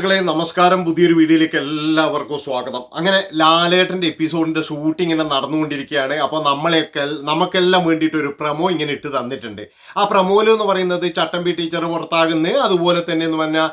സുഹൃത്തുക്കളെ നമസ്കാരം. പുതിയൊരു വീഡിയോയിലേക്ക് എല്ലാവർക്കും സ്വാഗതം. അങ്ങനെ ലാലേട്ടന്റെ എപ്പിസോഡിന്റെ ഷൂട്ടിംഗ് ഇങ്ങനെ നടന്നുകൊണ്ടിരിക്കുകയാണ്. അപ്പോൾ നമ്മളെയൊക്കെ നമുക്കെല്ലാം വേണ്ടിയിട്ട് ഒരു പ്രമോ ഇങ്ങനെ ഇട്ട് തന്നിട്ടുണ്ട്. ആ പ്രമോയിൽ എന്ന് പറയുന്നത് ചട്ടമ്പി ടീച്ചർ പുറത്താകുന്ന. അതുപോലെ തന്നെ എന്ന് പറഞ്ഞാൽ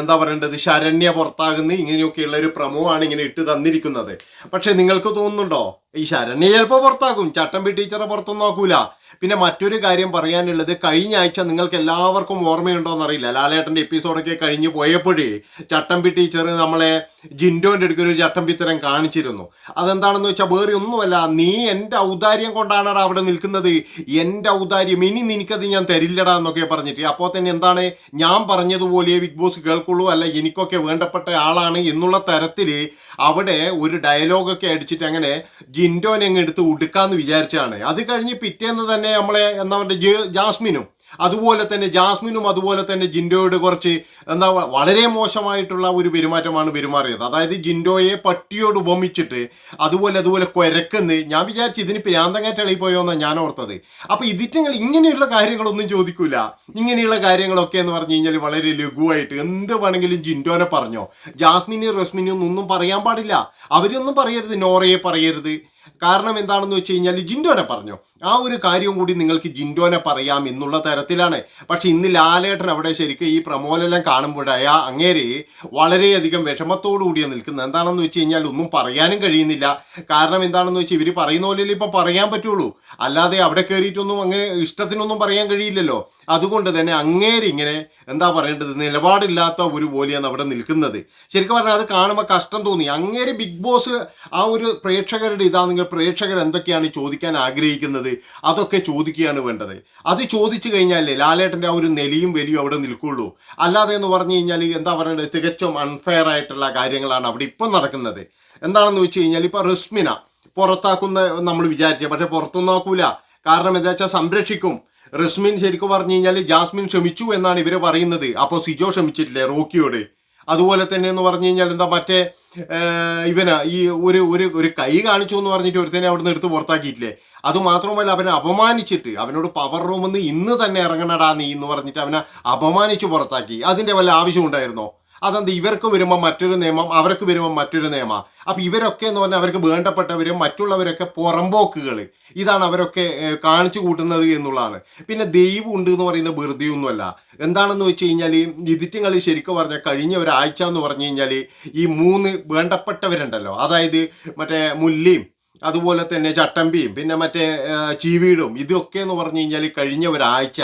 എന്താ പറയേണ്ടത്? ശരണ്യ പുറത്താകുന്ന. ഇങ്ങനെയൊക്കെയുള്ള ഒരു പ്രമോ ആണ് ഇങ്ങനെ ഇട്ട് തന്നിരിക്കുന്നത്. പക്ഷേ നിങ്ങൾക്ക് തോന്നുന്നുണ്ടോ? ഈ ശരണ്യ ചിലപ്പോൾ പുറത്താക്കും. ചട്ടമ്പി ടീച്ചറെ പുറത്തൊന്നും നോക്കൂല പിന്നെ മറ്റൊരു കാര്യം പറയാനുള്ളത് കഴിഞ്ഞ ആഴ്ച നിങ്ങൾക്ക് എല്ലാവർക്കും ഓർമ്മയുണ്ടോ എന്നറിയില്ല. ലാലേട്ടന്റെ എപ്പിസോഡൊക്കെ കഴിഞ്ഞ് പോയപ്പോഴേ ചട്ടമ്പി ടീച്ചർ നമ്മളെ ജിൻഡോന്റെ അടുക്കൊരു ചട്ടമ്പിത്തരം കാണിച്ചിരുന്നു. അതെന്താണെന്ന് വെച്ചാൽ വേറെ ഒന്നുമല്ല നീ എന്റെ ഔദാര്യം കൊണ്ടാണ് അവിടെ നിൽക്കുന്നത്. എന്റെ ഔദാര്യം ഇനി നിനക്കത് ഞാൻ തരില്ലടാ എന്നൊക്കെ പറഞ്ഞിട്ട്. അപ്പോൾ തന്നെ എന്താണ്? ഞാൻ പറഞ്ഞതുപോലെ ബിഗ് ബോസ് കേൾക്കുള്ളൂ അല്ല എനിക്കൊക്കെ വേണ്ടപ്പെട്ട ആളാണ് എന്നുള്ള തരത്തിൽ അവിടെ ഒരു ഡയലോഗൊക്കെ അടിച്ചിട്ട് അങ്ങനെ ജിൻഡോനെ അങ്ങ് എടുത്ത് ഉടുക്കാന്ന് വിചാരിച്ചാണ്. അത് കഴിഞ്ഞ് പിറ്റേന്ന് തന്നെ നമ്മളെ എന്താ പറയുക ജാസ്മിനും അതുപോലെ തന്നെ ജാസ്മിനും അതുപോലെ തന്നെ ജിൻഡോയോട് കുറച്ച് എന്താ വളരെ മോശമായിട്ടുള്ള ഒരു പെരുമാറ്റമാണ് പെരുമാറിയത്. അതായത് ജിൻഡോയെ പട്ടിയോട് ഉപമിച്ചിട്ട് അതുപോലെ അതുപോലെ കുരക്കെന്ന് ഞാൻ വിചാരിച്ചു ഇതിന് പ്രാന്തങ്ങാറ്റ് പോയോ എന്നാണ് ഞാൻ ഓർത്തത്. അപ്പോൾ ഇതിറ്റങ്ങൾ ഇങ്ങനെയുള്ള കാര്യങ്ങളൊന്നും ചോദിക്കൂല. ഇങ്ങനെയുള്ള കാര്യങ്ങളൊക്കെ എന്ന് പറഞ്ഞു കഴിഞ്ഞാൽ വളരെ ലഘുവായിട്ട് എന്ത് വേണമെങ്കിലും ജിൻഡോനെ പറഞ്ഞോ. ജാസ്മിനും റസ്മിനും ഒന്നും പറയാൻ പാടില്ല. അവരൊന്നും പറയരുത്. നോറയെ പറയരുത്. കാരണം എന്താണെന്ന് വെച്ച് കഴിഞ്ഞാൽ ജിൻഡോനെ പറഞ്ഞു. ആ ഒരു കാര്യവും കൂടി നിങ്ങൾക്ക് ജിൻഡോനെ പറയാം എന്നുള്ള തരത്തിലാണ്. പക്ഷെ ഇന്ന് ലാലേട്ടൻ അവിടെ ശരിക്കും ഈ പ്രമോലെല്ലാം കാണുമ്പോഴായ അങ്ങേരെ വളരെയധികം വിഷമത്തോടു കൂടിയാണ് നിൽക്കുന്നത്. എന്താണെന്ന് വെച്ച് കഴിഞ്ഞാൽ ഒന്നും പറയാനും കഴിയുന്നില്ല. കാരണം എന്താണെന്ന് വെച്ചാൽ ഇവർ പറയുന്ന പോലെ ഇപ്പം പറയാൻ പറ്റുള്ളൂ. അല്ലാതെ അവിടെ കയറിയിട്ടൊന്നും അങ്ങ് ഇഷ്ടത്തിനൊന്നും പറയാൻ കഴിയില്ലല്ലോ. അതുകൊണ്ട് തന്നെ അങ്ങേര് ഇങ്ങനെ എന്താ പറയേണ്ടത്? നിലപാടില്ലാത്ത ഒരു പോലെയാണ് അവിടെ നിൽക്കുന്നത്. ശരിക്കും പറഞ്ഞാൽ അത് കാണുമ്പോൾ കഷ്ടം തോന്നി. അങ്ങേര് ബിഗ് ബോസ് ആ ഒരു പ്രേക്ഷകരുടെ ഇതാണെങ്കിൽ പ്രേക്ഷകർ എന്തൊക്കെയാണ് ചോദിക്കാൻ ആഗ്രഹിക്കുന്നത്? അതൊക്കെ ചോദിക്കുകയാണ് വേണ്ടത്. അത് ചോദിച്ചു കഴിഞ്ഞാലേ ലാലേട്ടന്റെ ആ ഒരു നെലിയും വലിയും അവിടെ നിൽക്കുള്ളൂ. അല്ലാതെ എന്ന് പറഞ്ഞു കഴിഞ്ഞാൽ എന്താ പറയുന്നത് തികച്ചും അൺഫെയർ ആയിട്ടുള്ള കാര്യങ്ങളാണ് അവിടെ ഇപ്പം നടക്കുന്നത്. എന്താണെന്ന് വെച്ച് കഴിഞ്ഞാൽ ഇപ്പം റസ്മിന പുറത്താക്കുന്ന നമ്മൾ വിചാരിച്ച പക്ഷെ ആക്കൂല. കാരണം എന്താ വെച്ചാൽ സംരക്ഷിക്കും. റസ്മിൻ ശരിക്കും പറഞ്ഞു കഴിഞ്ഞാൽ ജാസ്മിൻ ക്ഷമിച്ചു എന്നാണ് ഇവർ പറയുന്നത്. അപ്പോൾ സിജോ ക്ഷമിച്ചിട്ടില്ലേ റോക്കിയോട്? അതുപോലെ തന്നെ എന്ന് പറഞ്ഞു കഴിഞ്ഞാൽ എന്താ മറ്റേ ഇവനാ ഈ ഒരു ഒരു ഒരു കൈ കാണിച്ചു എന്ന് പറഞ്ഞിട്ട് ഒരുത്തനെ അവിടെ നിന്ന് എടുത്ത് പുറത്താക്കിയിട്ടില്ലേ? അത് മാത്രമല്ല അവനെ അപമാനിച്ചിട്ട് അവനോട് പവർ റൂമിൽ നിന്ന് ഇന്ന് തന്നെ ഇറങ്ങണടാ നീ എന്ന് പറഞ്ഞിട്ട് അവനെ അപമാനിച്ച് പുറത്താക്കി. അതിന്റെ വല്ല ആവശ്യം ഉണ്ടായിരുന്നോ? അതെന്ത് ഇവർക്ക് വരുമ്പോൾ മറ്റൊരു നിയമം അവർക്ക് വരുമ്പോൾ മറ്റൊരു നിയമം. അപ്പം ഇവരൊക്കെ എന്ന് പറഞ്ഞാൽ അവർക്ക് വേണ്ടപ്പെട്ടവരും മറ്റുള്ളവരൊക്കെ പുറമ്പോക്കുകൾ ഇതാണ് അവരൊക്കെ കാണിച്ചു കൂട്ടുന്നത് എന്നുള്ളതാണ്. പിന്നെ ദൈവം ഉണ്ട് എന്ന് പറയുന്നത് വെറുതെ ഒന്നുമല്ല എന്താണെന്ന് വെച്ച് കഴിഞ്ഞാൽ ഇതിറ്റുങ്ങൾ ശരിക്കും പറഞ്ഞാൽ കഴിഞ്ഞ ഒരാഴ്ച എന്ന് പറഞ്ഞു കഴിഞ്ഞാൽ ഈ മൂന്ന് വേണ്ടപ്പെട്ടവരുണ്ടല്ലോ. അതായത് മറ്റേ മുല്ലിയും അതുപോലെ തന്നെ ചട്ടമ്പിയും പിന്നെ മറ്റേ ചീവീടും ഇതൊക്കെ എന്ന് പറഞ്ഞു കഴിഞ്ഞാൽ കഴിഞ്ഞ ഒരാഴ്ച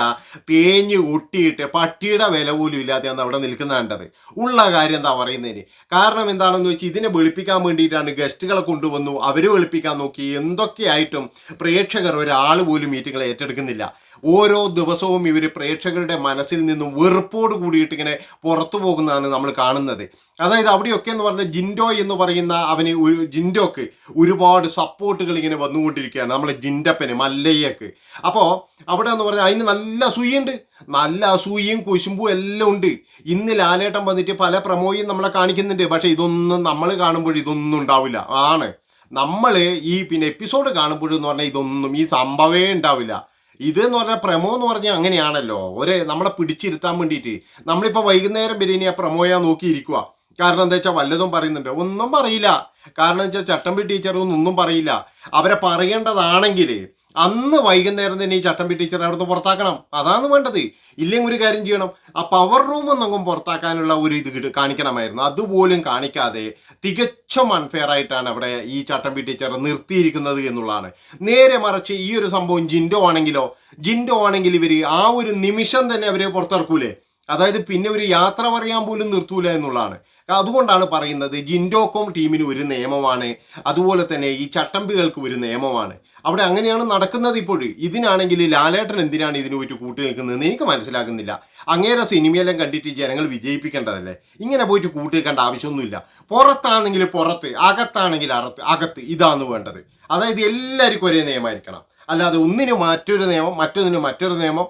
തേഞ്ഞ് ഒട്ടിയിട്ട് പട്ടിയുടെ വില പോലും ഇല്ലാതെയാണ് അവിടെ നിൽക്കുന്ന കണ്ടത്. ഉള്ള കാര്യം എന്താ പറയുന്നതിന്? കാരണം എന്താണെന്ന് വെച്ചാൽ ഇതിനെ വെളുപ്പിക്കാൻ വേണ്ടിയിട്ടാണ് ഗസ്റ്റുകളെ കൊണ്ടുവന്നു അവർ വെളുപ്പിക്കാൻ നോക്കി എന്തൊക്കെയായിട്ടും പ്രേക്ഷകർ ഒരാൾ പോലും മീറ്റിങ്ങൾ ഏറ്റെടുക്കുന്നില്ല. ഓരോ ദിവസവും ഇവർ പ്രേക്ഷകരുടെ മനസ്സിൽ നിന്നും വെറുപ്പോട് കൂടിയിട്ട് ഇങ്ങനെ പുറത്തു പോകുന്നതാണ് നമ്മൾ കാണുന്നത്. അതായത് അവിടെയൊക്കെ എന്ന് പറഞ്ഞാൽ ജിൻഡോ എന്ന് പറയുന്ന അവന് ജിൻഡോക്ക് ഒരുപാട് സപ്പോർട്ടുകൾ ഇങ്ങനെ വന്നുകൊണ്ടിരിക്കുകയാണ്. നമ്മളെ ജിൻഡപ്പന് മല്ലയ്യക്ക്. അപ്പോൾ അവിടെ എന്ന് പറഞ്ഞാൽ അതിന് നല്ല അസൂയുണ്ട്. നല്ല അസൂയയും കുശുമ്പും എല്ലാം ഉണ്ട്. ഇന്ന് ലാലേട്ടൻ വന്നിട്ട് പല പ്രമോയും നമ്മളെ കാണിക്കുന്നുണ്ട്. പക്ഷേ ഇതൊന്നും നമ്മൾ കാണുമ്പോൾ ഇതൊന്നും ഉണ്ടാവില്ല. ആണ്. നമ്മൾ ഈ പിന്നെ എപ്പിസോഡ് കാണുമ്പോഴെന്ന് പറഞ്ഞാൽ ഇതൊന്നും ഈ സംഭവമേ ഉണ്ടാവില്ല. ഇത് എന്ന് പറഞ്ഞാൽ പ്രമോ എന്ന് പറഞ്ഞാൽ അങ്ങനെയാണല്ലോ. ഒരു നമ്മളെ പിടിച്ചിരുത്താൻ വേണ്ടിയിട്ട്. നമ്മളിപ്പോൾ വൈകുന്നേരം ബിരിയാണി ആ പ്രമോയാ നോക്കിയിരിക്കുക കാരണം എന്താ വെച്ചാൽ വല്ലതും പറയുന്നുണ്ട്. ഒന്നും പറയില്ല. കാരണം വെച്ചാൽ ചട്ടമ്പി ടീച്ചറൊന്നും ഒന്നും പറയില്ല. അവരെ പറയേണ്ടതാണെങ്കിൽ അന്ന് വൈകുന്നേരം തന്നെ ഈ ചട്ടമ്പി ടീച്ചറെ അവിടുന്ന് പുറത്താക്കണം. അതാണ് വേണ്ടത്. ഇല്ലെങ്കിൽ ഒരു കാര്യം ചെയ്യണം. ആ പവർ റൂം ഒന്നും പുറത്താക്കാനുള്ള ഒരു ഇത് കാണിക്കണമായിരുന്നു. അതുപോലും കാണിക്കാതെ തികച്ചും അൺഫെയർ ആയിട്ടാണ് അവിടെ ഈ ചട്ടമ്പി ടീച്ചർ നിർത്തിയിരിക്കുന്നത് എന്നുള്ളതാണ്. നേരെ മറിച്ച് ഈ ഒരു സംഭവം ജിൻഡോ ആണെങ്കിലോ ജിൻഡോ ആണെങ്കിൽ ഇവർ ആ ഒരു നിമിഷം തന്നെ അവരെ പുറത്തിറക്കൂലേ. അതായത് പിന്നെ ഒരു യാത്ര പറയാൻ പോലും നിർത്തൂല എന്നുള്ളതാണ്. അതുകൊണ്ടാണ് പറയുന്നത് ജിൻഡോക്കും ടീമിന് ഒരു നിയമമാണ്. അതുപോലെ തന്നെ ഈ ചട്ടമ്പികൾക്ക് ഒരു നിയമമാണ്. അവിടെ അങ്ങനെയാണ് നടക്കുന്നത് ഇപ്പോൾ ഇതിനാണെങ്കിൽ ലാലേട്ടൻ എന്തിനാണ് ഇതിന് പോയിട്ട് കൂട്ടി നിൽക്കുന്നതെന്ന് എനിക്ക് മനസ്സിലാക്കുന്നില്ല അങ്ങേരെ സിനിമയെല്ലാം കണ്ടിട്ട് ജനങ്ങൾ വിജയിപ്പിക്കേണ്ടതല്ലേ? ഇങ്ങനെ പോയിട്ട് കൂട്ടി നിൽക്കേണ്ട ആവശ്യമൊന്നുമില്ല. പുറത്താണെങ്കിൽ പുറത്ത് അകത്താണെങ്കിൽ അറത്ത് അകത്ത്. ഇതാണ് വേണ്ടത്. അതായത് എല്ലാവർക്കും ഒരേ നിയമമായിരിക്കണം അല്ലാതെ ഒന്നിന് മറ്റൊരു നിയമം മറ്റൊന്നിന് മറ്റൊരു നിയമം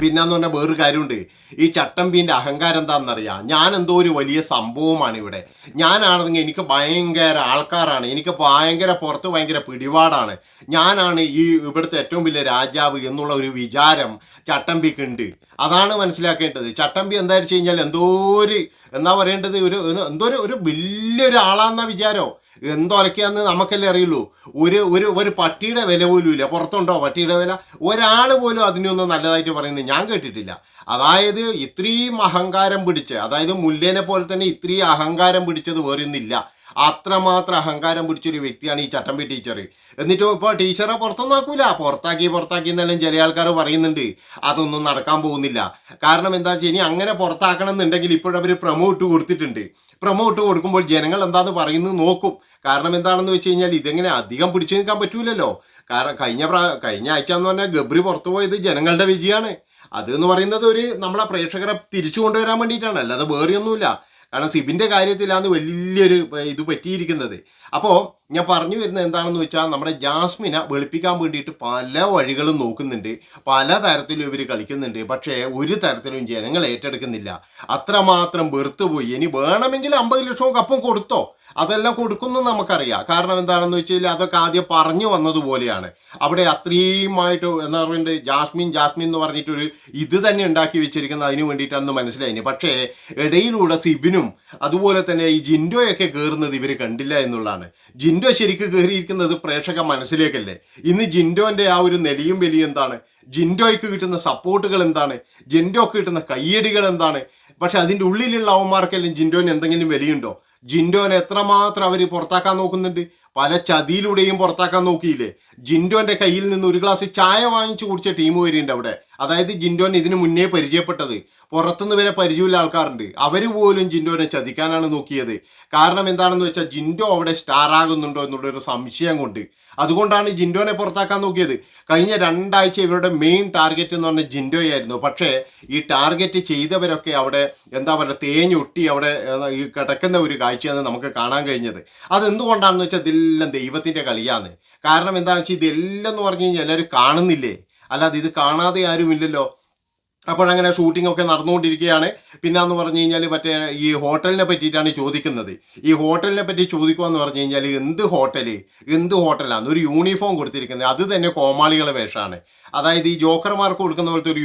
പിന്നെന്ന് പറഞ്ഞാൽ വേറൊരു കാര്യമുണ്ട്. ഈ ചട്ടമ്പീന്റെ അഹങ്കാരം എന്താണെന്നറിയാം? ഞാൻ എന്തോ ഒരു വലിയ സംഭവമാണ് ഇവിടെ. ഞാനാണെങ്കിൽ എനിക്ക് ഭയങ്കര ആൾക്കാരാണ്. എനിക്ക് ഭയങ്കര പുറത്ത് ഭയങ്കര പിടിപാടാണ്. ഞാനാണ് ഈ ഇവിടുത്തെ ഏറ്റവും വലിയ രാജാവ് എന്നുള്ള ഒരു വിചാരം ചട്ടമ്പിക്ക് ഉണ്ട്. അതാണ് മനസ്സിലാക്കേണ്ടത്. ചട്ടമ്പി എന്താ വെച്ച് കഴിഞ്ഞാൽ എന്തോ ഒരു എന്താ പറയേണ്ടത്? ഒരു എന്തോ ഒരു വലിയൊരാളാന്ന വലിയൊരു ആളാന്ന വിചാരോ. എന്തൊലക്കാന്ന് നമുക്കല്ലേ അറിയുള്ളൂ. ഒരു ഒരു ഒരു പട്ടിയുടെ വില പോലും ഇല്ല. പുറത്തുണ്ടോ പട്ടിയുടെ വില? ഒരാൾ പോലും അതിനൊന്നും നല്ലതായിട്ട് പറയുന്നത് ഞാൻ കേട്ടിട്ടില്ല. അതായത് ഇത്രയും അഹങ്കാരം പിടിച്ച് അതായത് മുല്ലേനെ പോലെ തന്നെ ഇത്രയും അഹങ്കാരം പിടിച്ചത് വേറൊന്നില്ല അത്രമാത്രം അഹങ്കാരം പിടിച്ചൊരു വ്യക്തിയാണ് ഈ ചട്ടമ്പി ടീച്ചർ എന്നിട്ട് ഇപ്പോൾ ടീച്ചറെ പുറത്തൊന്നും ആക്കൂല പുറത്താക്കി പുറത്താക്കി എന്നെല്ലാം ചില ആൾക്കാർ പറയുന്നുണ്ട്. അതൊന്നും നടക്കാൻ പോകുന്നില്ല. കാരണം എന്താ വെച്ചാൽ ഇനി അങ്ങനെ പുറത്താക്കണം എന്നുണ്ടെങ്കിൽ ഇപ്പോഴവർ പ്രൊമോ ഇട്ട് കൊടുത്തിട്ടുണ്ട്. പ്രൊമോ ഇട്ട് കൊടുക്കുമ്പോൾ ജനങ്ങൾ എന്താന്ന് പറയുന്നത് നോക്കും. കാരണം എന്താണെന്ന് വെച്ച് കഴിഞ്ഞാൽ ഇതെങ്ങനെ അധികം പിടിച്ചു നിൽക്കാൻ പറ്റൂലല്ലോ. കാരണം കഴിഞ്ഞ പ്രാ കഴിഞ്ഞ ആഴ്ച എന്ന് പറഞ്ഞാൽ ഗബ്രി പുറത്തു പോയത് ജനങ്ങളുടെ വിജയമാണ് അത് എന്ന് പറയുന്നത് ഒരു നമ്മളെ പ്രേക്ഷകരെ തിരിച്ചു കൊണ്ടുവരാൻ വേണ്ടിയിട്ടാണ്. അല്ലാതെ വേറെയൊന്നുമില്ല. കാരണം സിബിന്റെ കാര്യത്തിലാണ് വലിയൊരു ഇത് പറ്റിയിരിക്കുന്നത്. അപ്പോൾ ഞാൻ പറഞ്ഞു വരുന്നത് എന്താണെന്ന് വെച്ചാൽ നമ്മുടെ ജാസ്മിനെ വെളുപ്പിക്കാൻ വേണ്ടിയിട്ട് പല വഴികളും നോക്കുന്നുണ്ട്. പല തരത്തിലും ഇവർ കളിക്കുന്നുണ്ട്. പക്ഷേ ഒരു തരത്തിലും ജനങ്ങൾ ഏറ്റെടുക്കുന്നില്ല. അത്രമാത്രം വെറുത്തുപോയി ഇനി വേണമെങ്കിൽ അമ്പത് ലക്ഷവും കപ്പും കൊടുത്തോ? അതെല്ലാം കൊടുക്കുന്നു നമുക്കറിയാം. കാരണം എന്താണെന്ന് വെച്ചാൽ അതൊക്കെ ആദ്യം പറഞ്ഞു വന്നതുപോലെയാണ്. അവിടെ അത്രയുമായിട്ട് എന്താ പറയുന്നത് ജാസ്മിൻ ജാസ്മിൻ എന്ന് പറഞ്ഞിട്ടൊരു ഇത് തന്നെ ഉണ്ടാക്കി വെച്ചിരിക്കുന്നത് അതിന് വേണ്ടിയിട്ടാണെന്ന് മനസ്സിലായിന് പക്ഷേ ഇടയിലൂടെ സിബിനും അതുപോലെ തന്നെ ഈ ജിൻഡോയൊക്കെ കയറുന്നത് ഇവർ കണ്ടില്ല എന്നുള്ളതാണ്. ജിൻഡോ ശരിക്കും കയറിയിരിക്കുന്നത് പ്രേക്ഷക മനസ്സിലേക്കല്ലേ? ഇന്ന് ജിൻഡോന്റെ ആ ഒരു നെലിയും വലിയ എന്താണ്? ജിൻഡോയ്ക്ക് കിട്ടുന്ന സപ്പോർട്ടുകൾ എന്താണ്? ജിൻഡോക്ക് കിട്ടുന്ന കയ്യടികൾ എന്താണ്? പക്ഷെ അതിന്റെ ഉള്ളിലുള്ള അവന്മാർക്കെല്ലാം ജിൻഡോന് എന്തെങ്കിലും വിലയുണ്ടോ? ജിൻഡോനെ എത്രമാത്രം അവർ പുറത്താക്കാൻ നോക്കുന്നുണ്ട്? പല ചതിയിലൂടെയും പുറത്താക്കാൻ നോക്കിയില്ലേ? ജിൻഡോന്റെ കയ്യിൽ നിന്ന് ഒരു ഗ്ലാസ് ചായ വാങ്ങിച്ചു കുടിച്ച ടീം വരെയുണ്ട് അവിടെ. അതായത് ജിൻഡോൻ ഇതിന് മുന്നേ പരിചയപ്പെട്ടത്. പുറത്തുനിന്ന് വരെ പരിചയമുള്ള ആൾക്കാരുണ്ട്. അവർ പോലും ജിൻഡോനെ ചതിക്കാനാണ് നോക്കിയത്. കാരണം എന്താണെന്ന് വെച്ചാൽ ജിൻഡോ അവിടെ സ്റ്റാർ ആകുന്നുണ്ടോ എന്നുള്ളൊരു സംശയം കൊണ്ട്. അതുകൊണ്ടാണ് ജിൻഡോനെ പുറത്താക്കാൻ നോക്കിയത്. കഴിഞ്ഞ രണ്ടാഴ്ച ഇവരുടെ മെയിൻ ടാർഗറ്റ് എന്ന് പറഞ്ഞാൽ ജിൻഡോയായിരുന്നു. പക്ഷേ ഈ ടാർഗറ്റ് ചെയ്തവരൊക്കെ അവിടെ എന്താ പറയുക തേഞ്ഞൊട്ടി അവിടെ ഈ കിടക്കുന്ന ഒരു കാഴ്ചയാണ് നമുക്ക് കാണാൻ കഴിഞ്ഞത്. അതെന്തുകൊണ്ടാണെന്ന് വെച്ചാൽ ഇതെല്ലാം ദൈവത്തിന്റെ കളിയാണ്. കാരണം എന്താണെന്ന് വെച്ചാൽ ഇതെല്ലാം എന്ന് പറഞ്ഞു കഴിഞ്ഞാൽ എല്ലാവരും കാണുന്നില്ലേ? അല്ലാതെ ഇത് കാണാതെ ആരുമില്ലല്ലോ അപ്പോഴങ്ങനെ ഷൂട്ടിംഗ് ഒക്കെ നടന്നുകൊണ്ടിരിക്കുകയാണ്. പിന്നെ എന്ന് പറഞ്ഞു കഴിഞ്ഞാൽ മറ്റേ ഈ ഹോട്ടലിനെ പറ്റിയിട്ടാണ് ചോദിക്കുന്നത്. ഈ ഹോട്ടലിനെ പറ്റി ചോദിക്കുകയെന്ന് പറഞ്ഞു കഴിഞ്ഞാൽ എന്ത് ഹോട്ടൽ എന്ത് ഹോട്ടലാണ് ഒരു യൂണിഫോം കൊടുത്തിരിക്കുന്നത്. അത് തന്നെ കോമാളികളെ വേഷമാണ് അതായത് ഈ ജോക്കർമാർക്ക് കൊടുക്കുന്ന പോലത്തെ ഒരു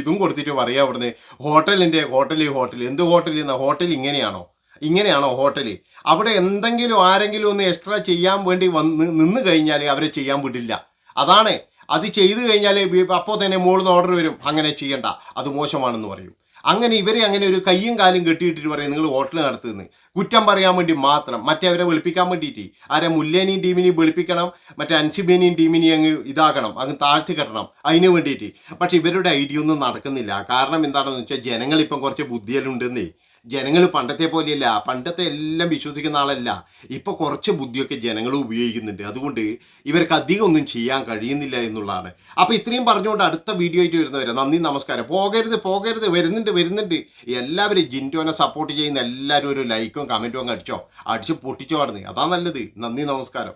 ഇതും കൊടുത്തിട്ട് പറയാം അവിടുന്ന് ഹോട്ടലിന്റെ ഹോട്ടൽ ഹോട്ടൽ എന്ത് ഹോട്ടൽ എന്ന? ഹോട്ടൽ ഇങ്ങനെയാണോ? ഇങ്ങനെയാണോ ഹോട്ടൽ അവിടെ എന്തെങ്കിലും ആരെങ്കിലും ഒന്ന് എക്സ്ട്രാ ചെയ്യാൻ വേണ്ടി വന്ന് നിന്ന് കഴിഞ്ഞാൽ അവരെ ചെയ്യാൻ വിടില്ല. അതാണ് അത് ചെയ്തു കഴിഞ്ഞാൽ അപ്പോൾ തന്നെ മുകളിൽ ഓർഡർ വരും. അങ്ങനെ ചെയ്യണ്ട. അത് മോശമാണെന്ന് പറയും. അങ്ങനെ ഇവരെ അങ്ങനെ ഒരു കയ്യും കാലും കെട്ടിയിട്ടിട്ട് പറയും നിങ്ങൾ ഹോട്ടൽ നടത്തുന്നത് കുറ്റം പറയാൻ വേണ്ടി മാത്രം. മറ്റവരെ വെളുപ്പിക്കാൻ വേണ്ടിയിട്ട് ആരെ മുല്ലേനെയും ടീമിനെയും വെളുപ്പിക്കണം മറ്റേ അൻസിബേനെയും ടീമിനെയും അങ്ങ് ഇതാക്കണം അങ്ങ് താഴ്ത്തി കെട്ടണം അതിന് വേണ്ടിയിട്ട് പക്ഷെ ഇവരുടെ ഐഡിയ ഒന്നും നടക്കുന്നില്ല. കാരണം എന്താണെന്ന് വെച്ചാൽ ജനങ്ങൾ ഇപ്പം കുറച്ച് ബുദ്ധിയിലുണ്ടെന്നേ ജനങ്ങൾ പണ്ടത്തെ പോലെയല്ല. പണ്ടത്തെ എല്ലാം വിശ്വസിക്കുന്ന ആളല്ല. ഇപ്പോൾ കുറച്ച് ബുദ്ധിയൊക്കെ ജനങ്ങൾ ഉപയോഗിക്കുന്നുണ്ട്. അതുകൊണ്ട് ഇവർക്ക് അധികം ഒന്നും ചെയ്യാൻ കഴിയുന്നില്ല എന്നുള്ളതാണ്. അപ്പോൾ ഇത്രയും പറഞ്ഞുകൊണ്ട് അടുത്ത വീഡിയോ ആയിട്ട് വരുന്നവരെ നന്ദി നമസ്കാരം. പോകരുത് പോകരുത്. വരുന്നുണ്ട് വരുന്നുണ്ട്. എല്ലാവരും ജിന്റോനെ സപ്പോർട്ട് ചെയ്യുന്ന എല്ലാവരും ഒരു ലൈക്കും കമന്റും അങ്ങ് അടിച്ചോ. അടിച്ച് പൊട്ടിച്ചോ കടന്ന് അതാ നല്ലത്. നന്ദി നമസ്കാരം.